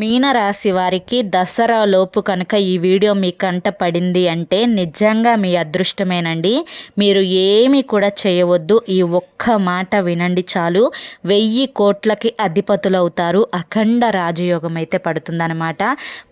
మీనరాశి వారికి దసరా లోపు కనుక ఈ వీడియో మీ కంట పడింది అంటే నిజంగా మీ అదృష్టమేనండి. మీరు ఏమి కూడా చేయవద్దు. ఈ ఒక్క మాట వినండి చాలు. వెయ్యి కోట్లకి అధిపతులవుతారు. అఖండ రాజయోగం అయితే పడుతుందన్నమాట.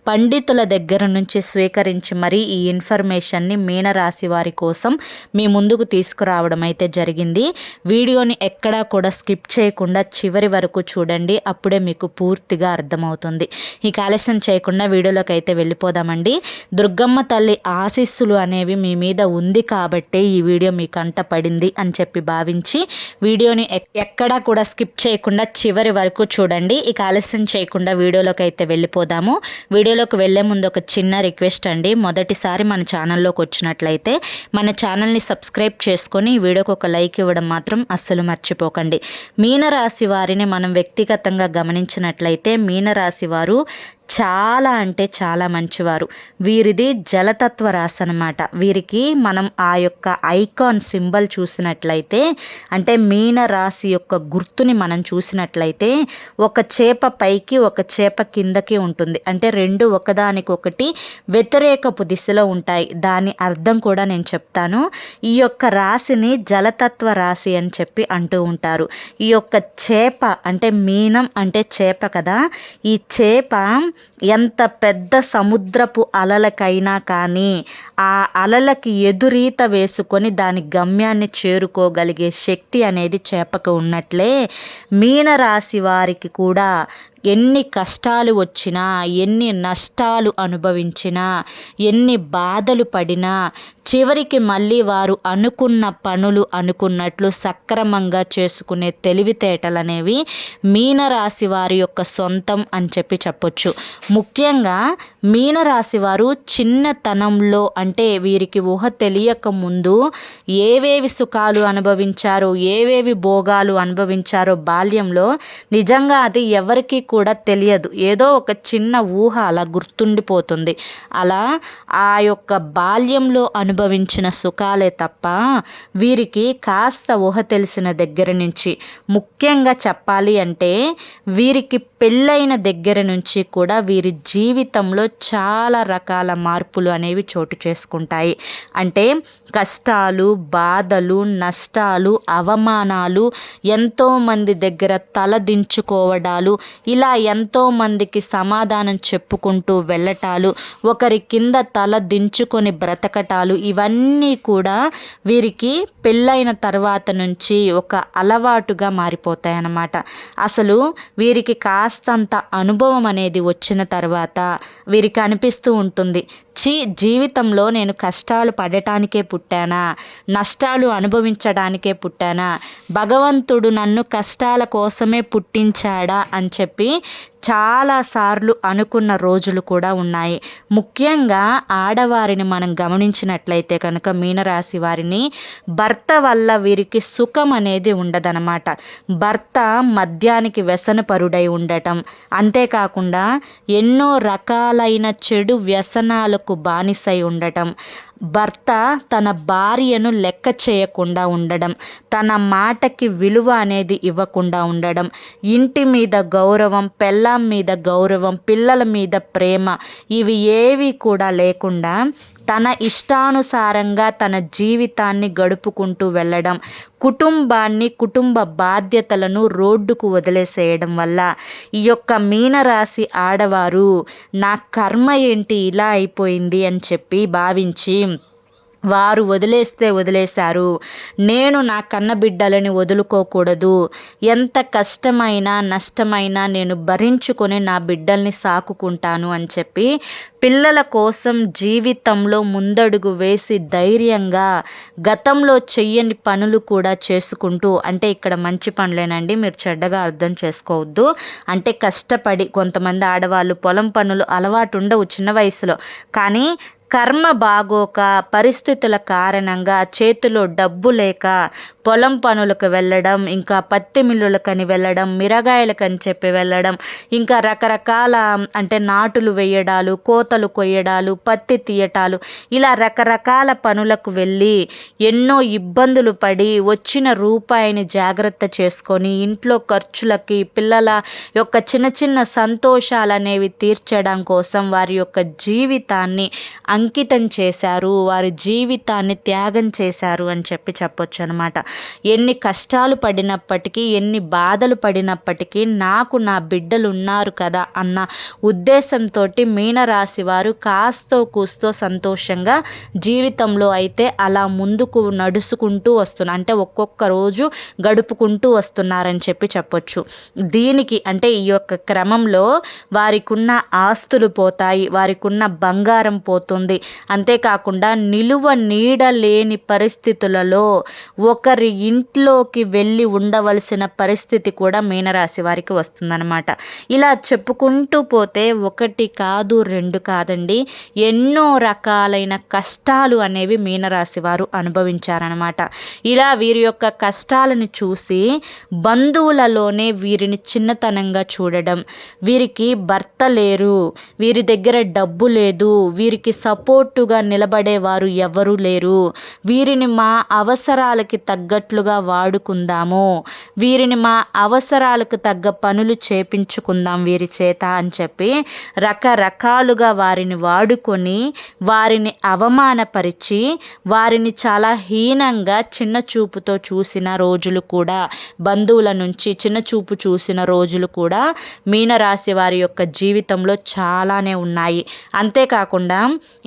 పండితుల దగ్గర నుంచి స్వీకరించి మరీ ఈ ఇన్ఫర్మేషన్ని మీనరాశి వారి కోసం మీ ముందుకు తీసుకురావడం అయితే జరిగింది. వీడియోని ఎక్కడా కూడా స్కిప్ చేయకుండా చివరి వరకు చూడండి. అప్పుడే మీకు పూర్తిగా అర్థమవుతుంది. ఈ ఆలస్యం చేయకుండా వీడియోలోకి అయితే వెళ్ళిపోదామండి. దుర్గమ్మ తల్లి ఆశీస్సులు అనేవి మీ మీద ఉంది కాబట్టే ఈ వీడియో మీ కంట పడింది అని చెప్పి భావించి వీడియోని ఎక్కడా కూడా స్కిప్ చేయకుండా చివరి వరకు చూడండి. ఇక ఆలస్యం చేయకుండా వీడియోలోకి అయితే వెళ్ళిపోదాము. వీడియోలోకి వెళ్ళే ముందు ఒక చిన్న రిక్వెస్ట్ అండి. మొదటిసారి మన ఛానల్లోకి వచ్చినట్లయితే మన ఛానల్ని సబ్స్క్రైబ్ చేసుకొని వీడియోకి ఒక లైక్ ఇవ్వడం మాత్రం అస్సలు మర్చిపోకండి. మీనరాశి వారిని మనం వ్యక్తిగతంగా గమనించినట్లయితే మీనరాశి వారు ¿Qué? చాలా అంటే చాలా మంచివారు. వీరిది జలతత్వ రాశి అనమాట వీరికి మనం ఆ యొక్క ఐకాన్ సింబల్ చూసినట్లయితే అంటే మీన రాశి యొక్క గుర్తుని మనం చూసినట్లయితే ఒక చేప పైకి ఒక చేప కిందకి ఉంటుంది. అంటే రెండు ఒకదానికొకటి వ్యతిరేకపు దిశలో ఉంటాయి. దాని అర్థం కూడా నేను చెప్తాను. ఈ యొక్క రాశిని జలతత్వ రాశి అని చెప్పి అంటూ ఉంటారు. ఈ యొక్క చేప అంటే మీనం అంటే చేప కదా. ఈ చేప ఎంత పెద్ద సముద్రపు అలలకైనా కానీ ఆ అలలకి ఎదురీత వేసుకొని దాని గమ్యాన్ని చేరుకోగలిగే శక్తి అనేది చేపకు ఉన్నట్లే మీనరాశి వారికి కూడా ఎన్ని కష్టాలు వచ్చినా ఎన్ని నష్టాలు అనుభవించినా ఎన్ని బాధలు పడినా చివరికి మళ్ళీ వారు అనుకున్న పనులు అనుకున్నట్లు సక్రమంగా చేసుకునే తెలివితేటలు అనేవి మీనరాశి వారి యొక్క సొంతం అని చెప్పి చెప్పొచ్చు. ముఖ్యంగా మీనరాశి వారు చిన్నతనంలో అంటే వీరికి ఊహ తెలియక ముందు ఏవేవి సుఖాలు అనుభవించారో ఏవేవి భోగాలు అనుభవించారో బాల్యంలో నిజంగా అది ఎవరికీ కూడా తెలియదు. ఏదో ఒక చిన్న ఊహ అలా గుర్తుండిపోతుంది. అలా ఆ యొక్క బాల్యంలో అను అనుభవించిన సుఖాలే తప్ప వీరికి కాస్త ఊహ తెలిసిన దగ్గర నుంచి ముఖ్యంగా చెప్పాలి అంటే వీరికి పెళ్ళైన దగ్గర నుంచి కూడా వీరి జీవితంలో చాలా రకాల మార్పులు అనేవి చోటు చేసుకుంటాయి. అంటే కష్టాలు బాధలు నష్టాలు అవమానాలు ఎంతోమంది దగ్గర తలదించుకోవడాలు ఇలా ఎంతోమందికి సమాధానం చెప్పుకుంటూ వెళ్ళటాలు ఒకరి కింద తల దించుకొని బ్రతకటాలు ఇవన్నీ కూడా వీరికి పెళ్ళైన తర్వాత నుంచి ఒక అలవాటుగా మారిపోతాయి అన్నమాట అసలు వీరికి కాస్తంత అనుభవం అనేది వచ్చిన తర్వాత వీరికి అనిపిస్తూ ఉంటుంది చి జీవితంలో నేను కష్టాలు పడటానికే పుట్టానా? నష్టాలు అనుభవించడానికే పుట్టానా? భగవంతుడు నన్ను కష్టాల కోసమే పుట్టించాడా? అని చెప్పి చాలాసార్లు అనుకున్న రోజులు కూడా ఉన్నాయి. ముఖ్యంగా ఆడవారిని మనం గమనించినట్లయితే కనుక మీనరాశి వారిని భర్త వల్ల వీరికి సుఖం అనేది ఉండదనమాట భర్త మద్యానికి వ్యసనపరుడై ఉండటం. అంతేకాకుండా ఎన్నో రకాలైన చెడు వ్యసనాలు వ్యసనాలకు బానిసై ఉండటం. భర్త తన భార్యను లెక్క చేయకుండా ఉండడం. తన మాటకి విలువ అనేది ఇవ్వకుండా ఉండడం. ఇంటి మీద గౌరవం పెళ్ళాం మీద గౌరవం పిల్లల మీద ప్రేమ ఇవి ఏవి కూడా లేకుండా తన ఇష్టానుసారంగా తన జీవితాన్ని గడుపుకుంటూ వెళ్ళడం కుటుంబాన్ని కుటుంబ బాధ్యతలను రోడ్డుకు వదిలేసేయడం వల్ల ఈ యొక్క మీనరాశి ఆడవారు నా కర్మ ఏంటి ఇలా అయిపోయింది అని చెప్పి భావించి వారు వదిలేస్తే వదిలేశారు. నేను నా కన్న బిడ్డలని వదులుకోకూడదు. ఎంత కష్టమైనా నష్టమైనా నేను భరించుకొని నా బిడ్డల్ని సాకుకుంటాను అని చెప్పి పిల్లల కోసం జీవితంలో ముందడుగు వేసి ధైర్యంగా గతంలో చెయ్యని పనులు కూడా చేసుకుంటూ అంటే ఇక్కడ మంచి పనులేనండి మీరు చెడ్డగా అర్థం చేసుకోవద్దు. అంటే కష్టపడి కొంతమంది ఆడవాళ్ళు పొలం పనులు అలవాటు ఉండవు చిన్న వయసులో. కానీ కర్మ బాగోక పరిస్థితుల కారణంగా చేతిలో డబ్బు లేక పొలం పనులకు వెళ్ళడం ఇంకా పత్తి మిల్లులకని వెళ్ళడం మిరగాయలకని చెప్పి వెళ్ళడం ఇంకా రకరకాల అంటే నాటులు వేయడాలు కోతలు కొయ్యడాలు పత్తి తీయటాలు ఇలా రకరకాల పనులకు వెళ్ళి ఎన్నో ఇబ్బందులు పడి వచ్చిన రూపాయిని జాగ్రత్త చేసుకొని ఇంట్లో ఖర్చులకి పిల్లల యొక్క చిన్న చిన్న సంతోషాలు అనేవి తీర్చడం కోసం వారి యొక్క జీవితాన్ని అంకితం చేశారు వారి జీవితాన్ని త్యాగం చేశారు అని చెప్పి చెప్పొచ్చు అనమాట ఎన్ని కష్టాలు పడినప్పటికీ ఎన్ని బాధలు పడినప్పటికీ నాకు నా బిడ్డలు ఉన్నారు కదా అన్న ఉద్దేశంతో మీనరాశి వారు కాస్తో కూస్తో సంతోషంగా జీవితంలో అయితే అలా ముందుకు నడుచుకుంటూ వస్తున్నారు అంటే ఒక్కొక్క రోజు గడుపుకుంటూ వస్తున్నారని చెప్పి చెప్పొచ్చు. దీనికి అంటే ఈ యొక్క క్రమంలో వారికున్న ఆస్తులు పోతాయి వారికున్న బంగారం పోతుంది. అంతేకాకుండా నిలువ నీడ లేని పరిస్థితులలో వారి ఇంట్లోకి వెళ్ళి ఉండవలసిన పరిస్థితి కూడా మీనరాశి వారికి వస్తుందన్నమాట. ఇలా చెప్పుకుంటూ పోతే ఒకటి కాదు రెండు కాదండి. ఎన్నో రకాలైన కష్టాలు అనేవి మీనరాశి వారు అనుభవించారనమాట ఇలా వీరి యొక్క కష్టాలను చూసి బంధువులలోనే వీరిని చిన్నతనంగా చూడడం వీరికి భర్త లేరు వీరి దగ్గర డబ్బు లేదు వీరికి సపోర్టుగా నిలబడేవారు ఎవరు లేరు వీరిని మా అవసరాలకి తగ్గ తగ్గట్లుగా వాడుకుందాము. వీరిని మా అవసరాలకు తగ్గ పనులు చేపించుకుందాం వీరి చేత అని చెప్పి రకరకాలుగా వారిని వాడుకొని వారిని అవమానపరిచి వారిని చాలా హీనంగా చిన్న చూపుతో చూసిన రోజులు కూడా బంధువుల నుంచి చిన్న చూపు చూసిన రోజులు కూడా మీనరాశి వారి యొక్క జీవితంలో చాలానే ఉన్నాయి. అంతేకాకుండా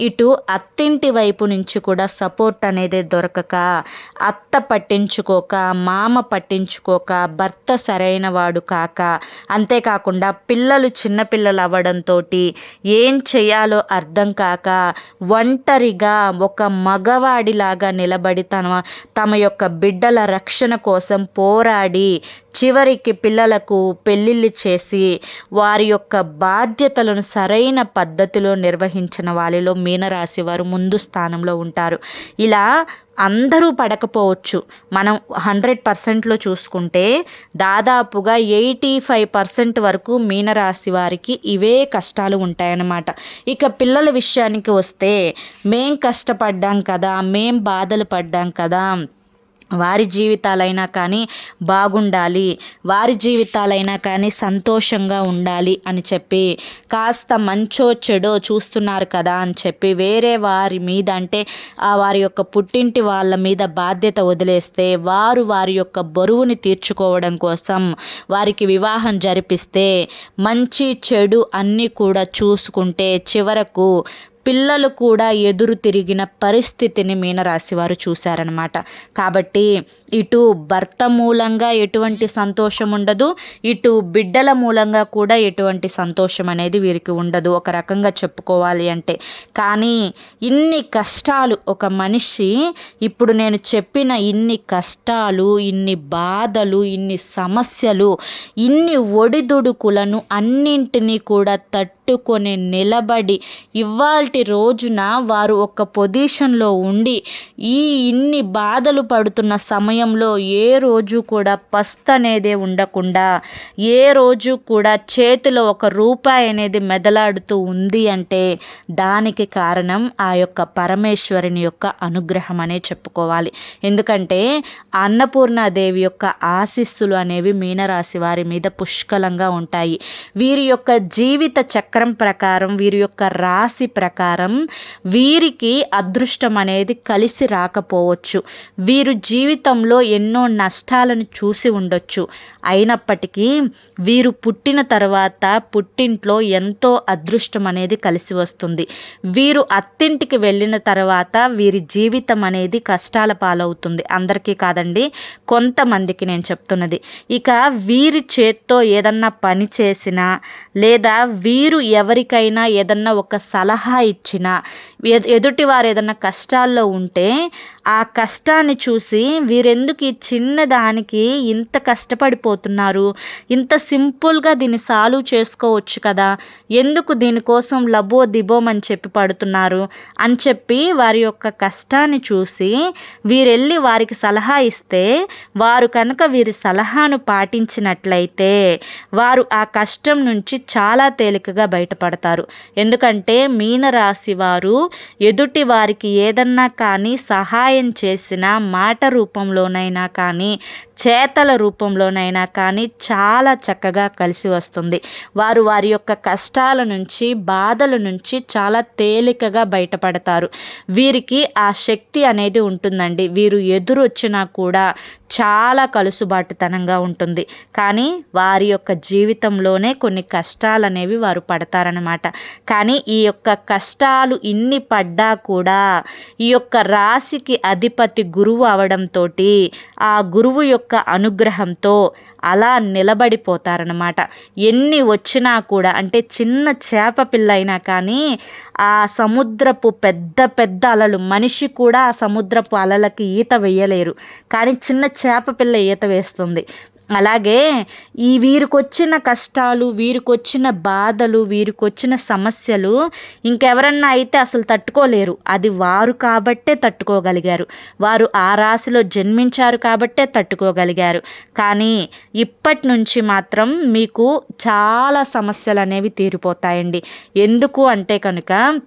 ఇటు అత్తింటి వైపు నుంచి కూడా సపోర్ట్ అనేది దొరకక అత్త పట్టించుకోక మామ పట్టించుకోక భర్త సరైన వాడు కాక అంతేకాకుండా పిల్లలు చిన్నపిల్లలు అవ్వడంతో ఏం చేయాలో అర్థం కాక ఒంటరిగా ఒక మగవాడిలాగా నిలబడి తన తమ యొక్క బిడ్డల రక్షణ కోసం పోరాడి చివరికి పిల్లలకు పెళ్ళిళ్ళు చేసి వారి యొక్క బాధ్యతలను సరైన పద్ధతిలో నిర్వహించిన వారిలో మీనరాశి వారు ముందు స్థానంలో ఉంటారు. ఇలా అందరూ పడకపోవచ్చు. మనం హండ్రెడ్ పర్సెంట్లో చూసుకుంటే దాదాపుగా ఎయిటీ ఫైవ్ పర్సెంట్ వరకు మీనరాశి వారికి ఇవే కష్టాలు ఉంటాయన్నమాట. ఇక పిల్లల విషయానికి వస్తే మేం కష్టపడ్డాం కదా మేం బాధలు పడ్డాం కదా వారి జీవితాలైనా కానీ బాగుండాలి వారి జీవితాలైనా కానీ సంతోషంగా ఉండాలి అని చెప్పి కాస్త మంచో చెడో చూస్తున్నారు కదా అని చెప్పి వేరే వారి మీద అంటే ఆ వారి యొక్క పుట్టింటి వాళ్ళ మీద బాధ్యత వదిలేస్తే వారు వారి యొక్క బరువుని తీర్చుకోవడం కోసం వారికి వివాహం జరిపిస్తే మంచి చెడు అన్నీ కూడా చూసుకుంటే చివరకు పిల్లలు కూడా ఎదురు తిరిగిన పరిస్థితిని మీనరాశివారు చూశారనమాట కాబట్టి ఇటు భర్త మూలంగా ఎటువంటి సంతోషం ఉండదు ఇటు బిడ్డల మూలంగా కూడా ఎటువంటి సంతోషం అనేది వీరికి ఉండదు. ఒక రకంగా చెప్పుకోవాలి అంటే. కానీ ఇన్ని కష్టాలు ఒక మనిషి ఇప్పుడు నేను చెప్పిన ఇన్ని కష్టాలు ఇన్ని బాధలు ఇన్ని సమస్యలు ఇన్ని ఒడిదుడుకులను అన్నింటినీ కూడా తట్టుకొని నిలబడి ఇవాళ రోజున వారు ఒక పొజిషన్లో ఉండి ఈ ఇన్ని బాధలు పడుతున్న సమయంలో ఏ రోజు కూడా పస్త్ అనేదే ఉండకుండా ఏ రోజు కూడా చేతిలో ఒక రూపాయి అనేది మెదలాడుతూ ఉంది అంటే దానికి కారణం ఆ యొక్క పరమేశ్వరుని యొక్క అనుగ్రహం అనే చెప్పుకోవాలి. ఎందుకంటే అన్నపూర్ణాదేవి యొక్క ఆశీస్సులు అనేవి మీనరాశి వారి మీద పుష్కలంగా ఉంటాయి. వీరి యొక్క జీవిత చక్రం ప్రకారం వీరి యొక్క రాశి ప్రకారం వీరికి అదృష్టం అనేది కలిసి రాకపోవచ్చు. వీరు జీవితంలో ఎన్నో నష్టాలను చూసి ఉండొచ్చు. అయినప్పటికీ వీరు పుట్టిన తర్వాత పుట్టింట్లో ఎంతో అదృష్టం అనేది కలిసి వస్తుంది. వీరు అత్తింటికి వెళ్ళిన తర్వాత వీరి జీవితం అనేది కష్టాల పాలవుతుంది. అందరికీ కాదండి కొంతమందికి నేను చెప్తున్నది. ఇక వీరి చేత్తో ఏదన్నా పని చేసినా లేదా వీరు ఎవరికైనా ఏదన్నా ఒక సలహా ఇచ్చినా. ఎదుటి వారు ఏదన్నా కష్టాల్లో ఉంటే ఆ కష్టాన్ని చూసి వీరెందుకు ఈ చిన్న దానికి ఇంత కష్టపడిపోతున్నారు? ఇంత సింపుల్గా దీన్ని సాల్వ్ చేసుకోవచ్చు కదా? ఎందుకు దీనికోసం లబో దిబోమని చెప్పి పడుతున్నారు? అని చెప్పి వారి యొక్క కష్టాన్ని చూసి వీరెళ్ళి వారికి సలహా ఇస్తే వారు కనుక వీరి సలహాను పాటించినట్లయితే వారు ఆ కష్టం నుంచి చాలా తేలికగా బయటపడతారు. ఎందుకంటే మీనరాశి వారు ఎదుటి వారికి ఏదన్నా కానీ సహాయం చేసిన మాట రూపంలోనైనా కానీ చేతల రూపంలోనైనా కానీ చాలా చక్కగా కలిసి వస్తుంది. వారు వారి యొక్క కష్టాల నుంచి బాధల నుంచి చాలా తేలికగా బయటపడతారు. వీరికి ఆ శక్తి అనేది ఉంటుందండి. వీరు ఎదురు వచ్చినా కూడా చాలా కలుసుబాటుతనంగా ఉంటుంది. కానీ వారి యొక్క జీవితంలోనే కొన్ని కష్టాలు అనేవి వారు పడతారనమాట కానీ ఈ యొక్క కష్టాలు ఇన్ని పడ్డా కూడా ఈ యొక్క రాశికి అధిపతి గురువు అవడంతో ఆ గురువు యొక్క అనుగ్రహంతో అలా నిలబడిపోతారనమాట ఎన్ని వచ్చినా కూడా అంటే చిన్న చేప పిల్ల అయినా కానీ ఆ సముద్రపు పెద్ద పెద్ద అలలు మనిషి కూడా ఆ సముద్రపు అలలకి ఈత వేయలేరు. కానీ చిన్న చేప పిల్ల ఈత వేస్తుంది. అలాగే ఈ వీరికొచ్చిన కష్టాలు వీరికొచ్చిన బాధలు వీరికొచ్చిన సమస్యలు ఇంకెవరన్నా అయితే అసలు తట్టుకోలేరు. అది వారు కాబట్టే తట్టుకోగలిగారు. వారు ఆ రాశిలో జన్మించారు కాబట్టే తట్టుకోగలిగారు. కానీ ఇప్పటి నుంచి మాత్రం మీకు చాలా సమస్యలు అనేవి తీరిపోతాయండి. ఎందుకు అంటే కనుక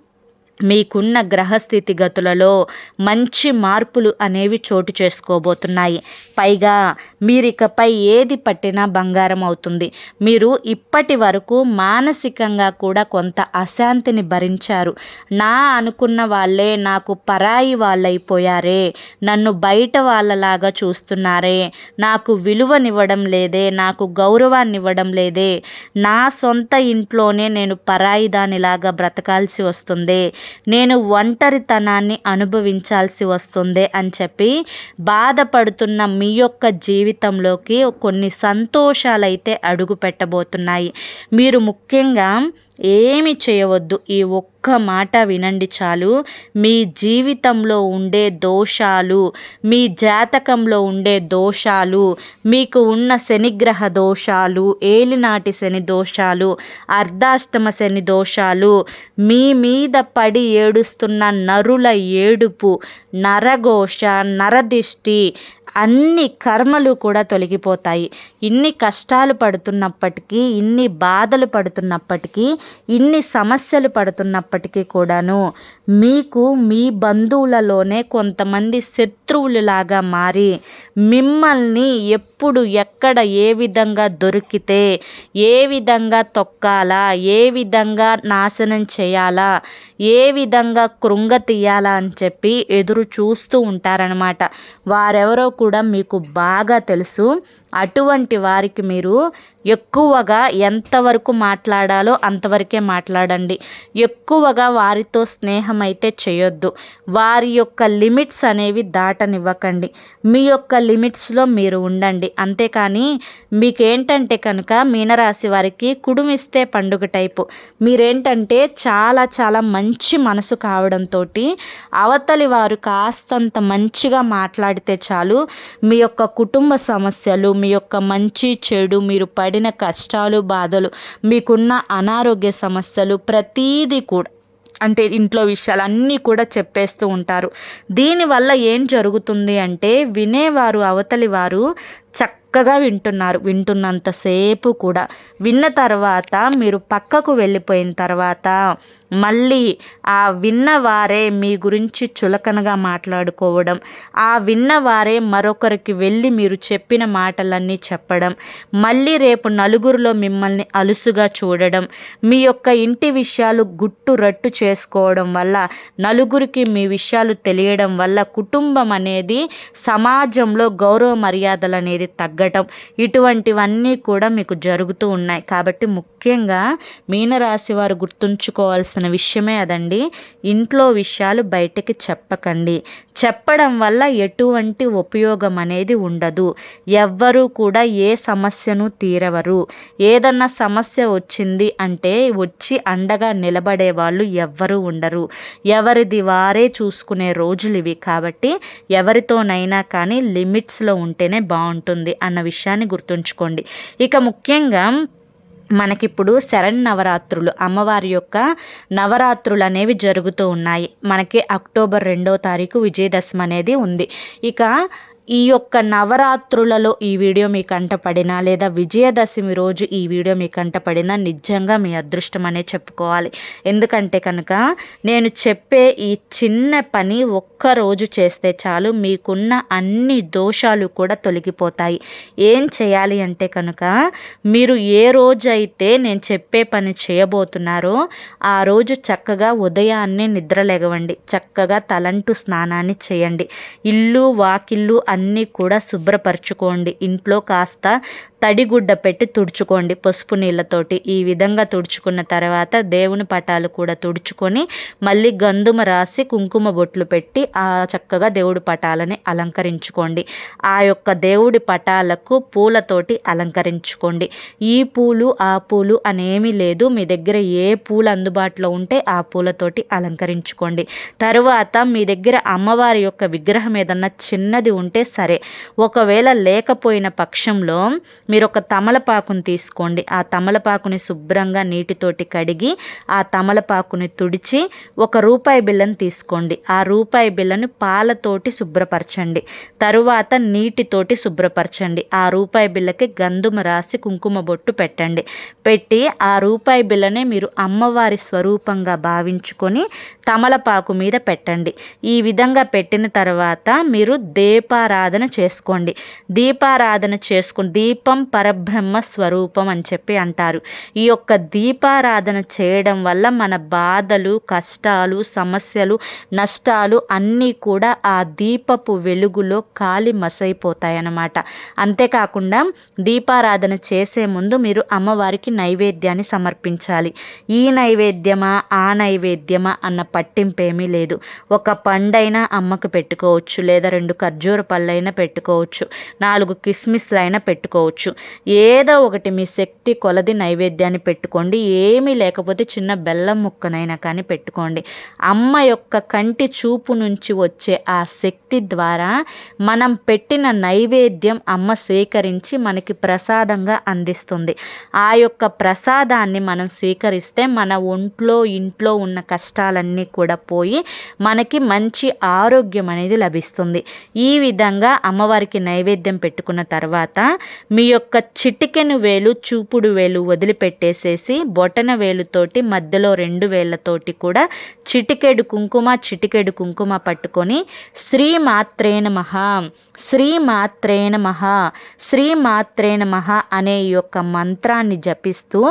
మీకున్న గ్రహస్థితి గతులలో మంచి మార్పులు అనేవి చోటు చేసుకోబోతున్నాయి. పైగా మీరికపై ఏది పట్టినా బంగారం అవుతుంది. మీరు ఇప్పటి వరకు మానసికంగా కూడా కొంత అశాంతిని భరించారు. నా అనుకున్న వాళ్ళే నాకు పరాయి వాళ్ళైపోయారే. నన్ను బయట వాళ్ళలాగా చూస్తున్నారే. నాకు విలువనివ్వడం లేదే. నాకు గౌరవాన్ని ఇవ్వడం లేదే. నా సొంత ఇంట్లోనే నేను పరాయి దానిలాగా బ్రతకాల్సి వస్తుంది. నేను ఒంటరితనాన్ని అనుభవించాల్సి వస్తుంది అని చెప్పి బాధపడుతున్న మీ యొక్క జీవితంలోకి కొన్ని సంతోషాలైతే అడుగు పెట్టబోతున్నాయి మీరు ముఖ్యంగా ఏమి చేయవద్దు. ఈ ఒక్క మాట వినండి చాలు. మీ జీవితంలో ఉండే దోషాలు మీ జాతకంలో ఉండే దోషాలు మీకు ఉన్న శనిగ్రహ దోషాలు ఏలినాటి శని దోషాలు అర్ధాష్టమ శని దోషాలు మీ మీద పడి ఏడుస్తున్న నరుల ఏడుపు నరఘోష నరదిష్టి అన్ని కర్మలు కూడా తొలగిపోతాయి. ఇన్ని కష్టాలు పడుతున్నప్పటికీ ఇన్ని బాధలు పడుతున్నప్పటికీ ఇన్ని సమస్యలు పడుతున్నప్పటికీ కూడాను మీకు మీ బంధువులలోనే కొంతమంది శత్రువులులాగా మారి మిమ్మల్ని ఎప్పుడు ఎక్కడ ఏ విధంగా దొరికితే ఏ విధంగా తొక్కాలా ఏ విధంగా నాశనం చేయాలా ఏ విధంగా కృంగ తీయాలా అని చెప్పి ఎదురు చూస్తూ ఉంటారనమాట వారెవరో కూడా మీకు బాగా తెలుసు. అటువంటి వారికి మీరు ఎక్కువగా ఎంతవరకు మాట్లాడాలో అంతవరకే మాట్లాడండి. ఎక్కువగా వారితో స్నేహం అయితే చేయొద్దు. వారి యొక్క లిమిట్స్ అనేవి దాటనివ్వకండి. మీ యొక్క లిమిట్స్లో మీరు ఉండండి. అంతేకాని మీకేంటంటే కనుక మీనరాశి వారికి కుడుమిస్తే పండుగ టైపు. మీరేంటంటే చాలా చాలా మంచి మనసు కావడంతో అవతలి వారు కాస్తంత మంచిగా మాట్లాడితే చాలు మీ యొక్క కుటుంబ సమస్యలు మీ యొక్క మంచి చెడు మీరు పడిన కష్టాలు బాధలు మీకున్న అనారోగ్య సమస్యలు ప్రతీది కూడా అంటే ఇంట్లో విషయాలు అన్నీ కూడా చెప్పేస్తూ ఉంటారు. దీనివల్ల ఏం జరుగుతుంది అంటే వినేవారు అవతలి వారు చక్క చక్కగా వింటున్నారు. వింటున్నంతసేపు కూడా. విన్న తర్వాత మీరు పక్కకు వెళ్ళిపోయిన తర్వాత మళ్ళీ ఆ విన్నవారే మీ గురించి చులకనగా మాట్లాడుకోవడం. ఆ విన్నవారే మరొకరికి వెళ్ళి మీరు చెప్పిన మాటలన్నీ చెప్పడం. మళ్ళీ రేపు నలుగురిలో మిమ్మల్ని అలుసుగా చూడడం. మీ యొక్క ఇంటి విషయాలు గుట్టు రట్టు చేసుకోవడం వల్ల నలుగురికి మీ విషయాలు తెలియడం వల్ల కుటుంబం అనేది సమాజంలో గౌరవ మర్యాదలు అనేది తగ్గడం ఉండటం ఇటువంటివన్నీ కూడా మీకు జరుగుతూ ఉన్నాయి. కాబట్టి ముఖ్యంగా మీనరాశి వారు గుర్తుంచుకోవాల్సిన విషయమే అదండి. ఇంట్లో విషయాలు బయటకి చెప్పకండి. చెప్పడం వల్ల ఎటువంటి ఉపయోగం అనేది ఉండదు. ఎవ్వరూ కూడా ఏ సమస్యను తీరవరు. ఏదన్నా సమస్య వచ్చింది అంటే వచ్చి అండగా నిలబడే వాళ్ళు ఎవ్వరూ ఉండరు. ఎవరిది వారే చూసుకునే రోజులు ఇవి కాబట్టి ఎవరితోనైనా కానీ లిమిట్స్లో ఉంటేనే బాగుంటుంది అన్న విషయాన్ని గుర్తుంచుకోండి. ఇక ముఖ్యంగా మనకిప్పుడు శరణ్ నవరాత్రులు అమ్మవారి యొక్క నవరాత్రులు అనేవి జరుగుతూ ఉన్నాయి. మనకి అక్టోబర్ రెండో తారీఖు విజయదశమి అనేది ఉంది. ఇక ఈ యొక్క నవరాత్రులలో ఈ వీడియో మీ కంటపడినా లేదా విజయదశమి రోజు ఈ వీడియో మీ కంటపడినా నిజంగా మీ అదృష్టం అనే చెప్పుకోవాలి. ఎందుకంటే కనుక నేను చెప్పే ఈ చిన్న పని ఒక్కరోజు చేస్తే చాలు మీకున్న అన్ని దోషాలు కూడా తొలగిపోతాయి. ఏం చేయాలి అంటే కనుక మీరు ఏ రోజు అయితే నేను చెప్పే పని చేయబోతున్నారో ఆ రోజు చక్కగా ఉదయాన్నే నిద్రలేగవండి చక్కగా తలంటు స్నానాన్ని చేయండి. ఇల్లు వాకిల్లు అన్నీ కూడా శుభ్రపరచుకోండి. ఇంట్లో కాస్త తడిగుడ్డ పెట్టి తుడుచుకోండి. పసుపు నీళ్ళతోటి ఈ విధంగా తుడుచుకున్న తర్వాత దేవుని పటాలు కూడా తుడుచుకొని మళ్ళీ గంధుమ రాసి కుంకుమ బొట్లు పెట్టి ఆ చక్కగా దేవుడి పటాలని అలంకరించుకోండి. ఆ యొక్క దేవుడి పటాలకు పూలతోటి అలంకరించుకోండి. ఈ పూలు ఆ పూలు అనేమి లేదు. మీ దగ్గర ఏ పూలు అందుబాటులో ఉంటే ఆ పూలతోటి అలంకరించుకోండి. తరువాత మీ దగ్గర అమ్మవారి యొక్క విగ్రహం ఏదన్నా చిన్నది ఉంటే సరే ఒకవేళ లేకపోయిన పక్షంలో మీరు ఒక తమలపాకుని తీసుకోండి. ఆ తమలపాకుని శుభ్రంగా నీటితోటి కడిగి ఆ తమలపాకుని తుడిచి ఒక రూపాయి బిళ్ళను తీసుకోండి. ఆ రూపాయి బిల్లను పాలతోటి శుభ్రపరచండి. తరువాత నీటితోటి శుభ్రపరచండి. ఆ రూపాయి బిల్లకి గంధుమ రాసి కుంకుమ బొట్టు పెట్టండి. పెట్టి ఆ రూపాయి బిల్లని మీరు అమ్మవారి స్వరూపంగా భావించుకొని తమలపాకు మీద పెట్టండి. ఈ విధంగా పెట్టిన తర్వాత మీరు దీపారాధన చేసుకోండి. దీపారాధన చేసుకుని దీపం పరబ్రహ్మ స్వరూపం అని చెప్పి అంటారు. ఈ యొక్క దీపారాధన చేయడం వల్ల మన బాధలు కష్టాలు సమస్యలు నష్టాలు అన్నీ కూడా ఆ దీపపు వెలుగులో కాలి మసైపోతాయి అన్నమాట అంతేకాకుండా దీపారాధన చేసే ముందు మీరు అమ్మవారికి నైవేద్యాన్ని సమర్పించాలి. ఈ నైవేద్యమా ఆ నైవేద్యమా అన్న పట్టింపేమీ లేదు. ఒక పండైనా అమ్మకు పెట్టుకోవచ్చు లేదా రెండు ఖర్జూర పళ్ళైనా పెట్టుకోవచ్చు నాలుగు కిస్మిస్లైనా పెట్టుకోవచ్చు. ఏదో ఒకటి మీ శక్తి కొలది నైవేద్యాన్ని పెట్టుకోండి. ఏమీ లేకపోతే చిన్న బెల్లం ముక్కనైనా కానీ పెట్టుకోండి. అమ్మ యొక్క కంటి చూపు నుంచి వచ్చే ఆ శక్తి ద్వారా మనం పెట్టిన నైవేద్యం అమ్మ స్వీకరించి మనకి ప్రసాదంగా అందిస్తుంది. ఆ యొక్క ప్రసాదాన్ని మనం స్వీకరిస్తే మన ఒంట్లో ఇంట్లో ఉన్న కష్టాలన్నీ కూడా పోయి మనకి మంచి ఆరోగ్యం అనేది లభిస్తుంది. ఈ విధంగా అమ్మవారికి నైవేద్యం పెట్టుకున్న తర్వాత మీ యొక్క చిటికెను వేలు చూపుడు వేలు వదిలిపెట్టేసేసి బొటన వేలుతోటి మధ్యలో రెండు వేళ్ళతోటి కూడా చిటికెడు కుంకుమ చిటికెడు కుంకుమ పట్టుకొని శ్రీ మాత్రేన మహా శ్రీ మాత్రేన మహా శ్రీ మాత్రేన మహా అనే ఈ యొక్క మంత్రాన్ని జపిస్తూ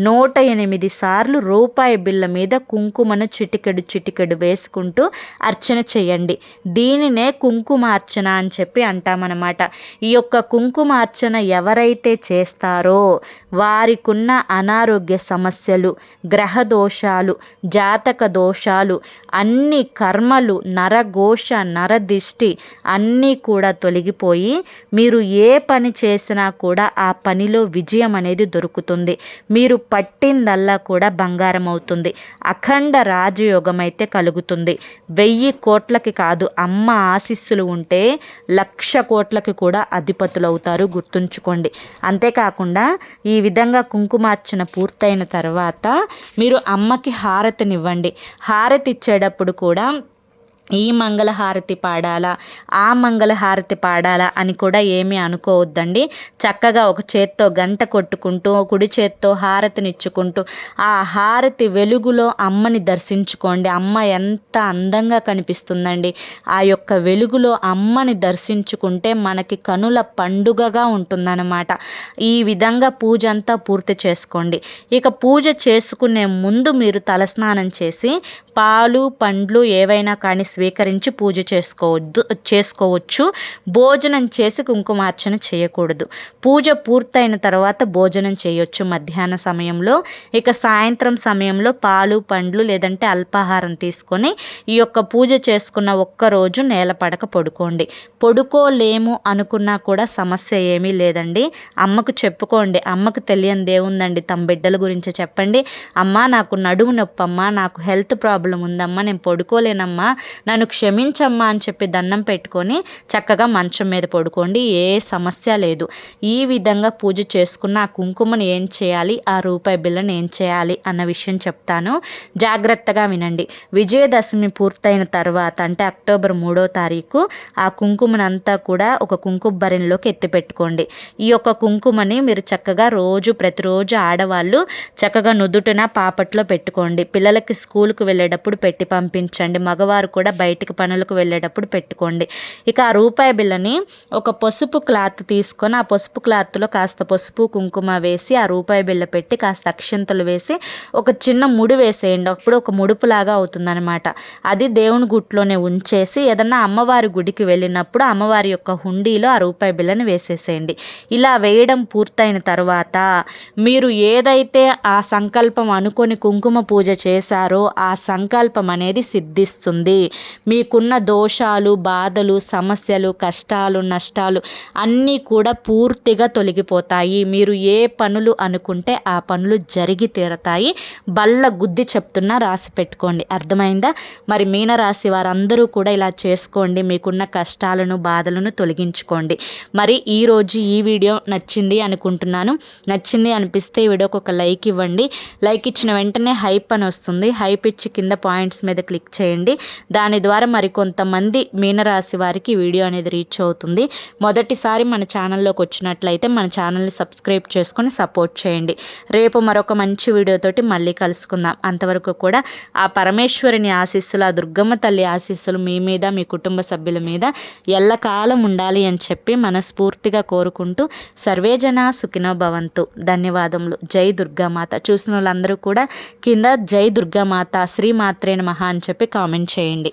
నూట ఎనిమిది సార్లు రూపాయి బిళ్ళ మీద కుంకుమను చిటికెడు చిటికెడు వేసుకుంటూ అర్చన చేయండి. దీనినే కుంకుమార్చన అని చెప్పి అంటామన్నమాట. ఈ యొక్క కుంకుమార్చన ఎవరైతే చేస్తారో వారికున్న అనారోగ్య సమస్యలు గ్రహ దోషాలు జాతక దోషాలు అన్ని కర్మలు నరఘోష నరదిష్టి అన్నీ కూడా తొలగిపోయి మీరు ఏ పని చేసినా కూడా ఆ పనిలో విజయం అనేది దొరుకుతుంది. మీరు పట్టిందల్లా కూడా బంగారం అవుతుంది. అఖండ రాజయోగం అయితే కలుగుతుంది. వెయ్యి కోట్లకి కాదు అమ్మ ఆశీస్సులు ఉంటే లక్ష కోట్లకి కూడా అధిపతులు అవుతారు గుర్తుంచుకోండి. అంతేకాకుండా ఈ విధంగా కుంకుమార్చన పూర్తయిన తర్వాత మీరు అమ్మకి హారతినివ్వండి. హారతి ఇచ్చేటప్పుడు కూడా ఈ మంగళహారతి పాడాలా? ఆ మంగళహారతి పాడాలా అని కూడా ఏమీ అనుకోవద్దండి. చక్కగా ఒక చేత్తో గంట కొట్టుకుంటూ కుడి చేత్తో హారతినిచ్చుకుంటూ ఆ హారతి వెలుగులో అమ్మని దర్శించుకోండి. అమ్మ ఎంత అందంగా కనిపిస్తుందండి. ఆ యొక్క వెలుగులో అమ్మని దర్శించుకుంటే మనకి కనుల పండుగగా ఉంటుందన్నమాట. ఈ విధంగా పూజ అంతా పూర్తి చేసుకోండి. ఇక పూజ చేసుకునే ముందు మీరు తలస్నానం చేసి పాలు పండ్లు ఏవైనా కానీ స్వీకరించి పూజ చేసుకోవద్దు చేసుకోవచ్చు. భోజనం చేసి కుంకుమార్చన చేయకూడదు. పూజ పూర్తయిన తర్వాత భోజనం చేయొచ్చు. మధ్యాహ్న సమయంలో ఇక సాయంత్రం సమయంలో పాలు పండ్లు లేదంటే అల్పాహారం తీసుకొని ఈ యొక్క పూజ చేసుకున్న ఒక్కరోజు నేల పడక పడుకోండి. పడుకోలేము అనుకున్నా కూడా సమస్య ఏమీ లేదండి. అమ్మకు చెప్పుకోండి. అమ్మకు తెలియని దేవుందండి. తమ బిడ్డల గురించి చెప్పండి. అమ్మ నాకు నడుము నొప్పి అమ్మ నాకు హెల్త్ ప్రాబ్లం ఉందమ్మా నేను పడుకోలేనమ్మా నన్ను క్షమించమ్మా అని చెప్పి దండం పెట్టుకొని చక్కగా మంచం మీద పడుకోండి ఏ సమస్య లేదు. ఈ విధంగా పూజ చేసుకున్న ఆ కుంకుమను ఏం చేయాలి ఆ రూపాయి బిల్లను ఏం చేయాలి అన్న విషయం చెప్తాను. జాగ్రత్తగా వినండి. విజయదశమి పూర్తయిన తర్వాత అంటే అక్టోబర్ మూడో తారీఖు ఆ కుంకుమనంతా కూడా ఒక కుంకుమ భరణిలోకి ఎత్తిపెట్టుకోండి ఈ యొక్క కుంకుమని మీరు చక్కగా రోజు ప్రతిరోజు ఆడవాళ్ళు చక్కగా నుదుటిన పాపట్లో పెట్టుకోండి. పిల్లలకి స్కూల్కి వెళ్ళేటప్పుడు పెట్టి పంపించండి. మగవారు కూడా బయటికి పనులకు వెళ్ళేటప్పుడు పెట్టుకోండి. ఇక ఆ రూపాయి బిల్లని ఒక పసుపు క్లాత్ తీసుకొని ఆ పసుపు క్లాత్లో కాస్త పసుపు కుంకుమ వేసి ఆ రూపాయి బిల్ల పెట్టి కాస్త అక్షంతలు వేసి ఒక చిన్న ముడి వేసేయండి. అప్పుడు ఒక ముడుపులాగా అవుతుందనమాట అది దేవుని గుట్లోనే ఉంచేసి ఏదన్నా అమ్మవారి గుడికి వెళ్ళినప్పుడు అమ్మవారి యొక్క హుండీలో ఆ రూపాయి బిళ్ళని వేసేసేయండి. ఇలా వేయడం పూర్తయిన తర్వాత మీరు ఏదైతే ఆ సంకల్పం అనుకొని కుంకుమ పూజ చేశారో ఆ సంకల్పం అనేది సిద్ధిస్తుంది. మీకున్న దోషాలు బాధలు సమస్యలు కష్టాలు నష్టాలు అన్నీ కూడా పూర్తిగా తొలగిపోతాయి. మీరు ఏ పనులు అనుకుంటే ఆ పనులు జరిగి తీరతాయి. బల్ల గుద్ది చెప్తున్నా రాసి పెట్టుకోండి. అర్థమైందా? మరి మీనరాశి వారందరూ కూడా ఇలా చేసుకోండి. మీకున్న కష్టాలను బాధలను తొలగించుకోండి. మరి ఈరోజు ఈ వీడియో నచ్చింది అనుకుంటున్నాను. నచ్చింది అనిపిస్తే ఈ వీడియోకి ఒక లైక్ ఇవ్వండి. లైక్ ఇచ్చిన వెంటనే హైప్ అని వస్తుంది. హైప్ ఇచ్చి కింద పాయింట్స్ మీద క్లిక్ చేయండి. దాని ద్వారా మరి కొంతమంది మీనరాశి వారికి వీడియో అనేది రీచ్ అవుతుంది. మొదటిసారి మన ఛానల్లోకి వచ్చినట్లయితే మన ఛానల్ని సబ్స్క్రైబ్ చేసుకొని సపోర్ట్ చేయండి. రేపు మరొక మంచి వీడియోతోటి మళ్ళీ కలుసుకుందాం. అంతవరకు కూడా ఆ పరమేశ్వరిని ఆశీస్సులు ఆ దుర్గమ్మ తల్లి ఆశీస్సులు మీ మీద మీ కుటుంబ సభ్యుల మీద ఎల్లకాలం ఉండాలి అని చెప్పి మనస్ఫూర్తిగా కోరుకుంటూ సర్వేజన సుఖినో భవంతు. ధన్యవాదములు. జై దుర్గామాత. చూసిన వాళ్ళందరూ కూడా కింద జై దుర్గామాత శ్రీమాత్రేణ మహా అని చెప్పి కామెంట్ చేయండి.